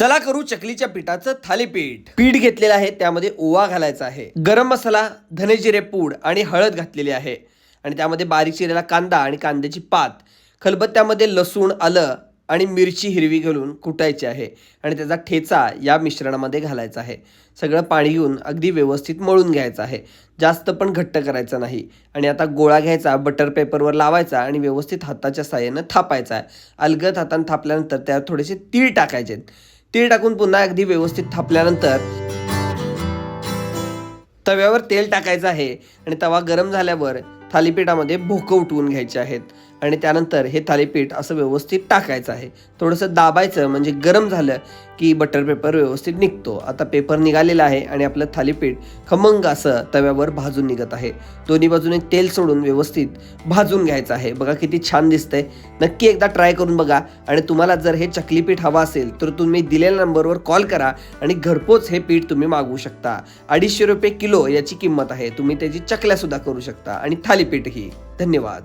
चला करू चकलीच्या पिठाचं थालीपीठ. पीठ घेतलेलं आहे त्यामध्ये ओवा घालायचा आहे. गरम मसाला धनेजिरे पूड आणि हळद घातलेली आहे. आणि त्यामध्ये बारीक चिरेला कांदा आणि कांद्याची पात. खलबत्त्यामध्ये लसूण आलं आणि मिरची हिरवी घालून कुटायची आहे. आणि त्याचा ठेचा या मिश्रणामध्ये घालायचा आहे. सगळं पाणी घेऊन अगदी व्यवस्थित मळून घ्यायचं आहे. जास्त पण घट्ट करायचं नाही. आणि आता गोळा घ्यायचा बटर पेपरवर लावायचा आणि व्यवस्थित हाताच्या साह्यानं थापायचा आहे. अलगद हातानं थापल्यानंतर त्यावर थोडेसे तीळ टाकायचे तीळ टाकून पुन्हा अगदी व्यवस्थित थापल्यानंतर तव्यावर तेल टाकायचं आहे आणि तवा गरम झाल्यावर थालीपीठामध्ये भोकं उठवून घ्यायचे आहेत. आणि त्यानंतर हे थालीपीठ असं व्यवस्थित टाकायचं आहे. थोडंसं दाबायचं म्हणजे गरम झालं की बटर पेपर व्यवस्थित निघतो. आता पेपर निघालेला आहे आणि आपलं थालीपीठ खमंग असं तव्यावर भाजून निघत आहे. दोन्ही बाजूने तेल सोडून व्यवस्थित भाजून घ्यायचं आहे. बघा किती छान दिसतंय. नक्की एकदा ट्राय करून बघा आणि तुम्हाला जर हे चकली पीठ हवं असेल तर तुम्ही दिलेल्या नंबरवर कॉल करा आणि घरपोच हे पीठ तुम्ही मागवू शकता. अडीचशे रुपये किलो याची किंमत आहे. तुम्ही त्याची चकल्यासुद्धा करू शकता आणि थालीपीठही. धन्यवाद.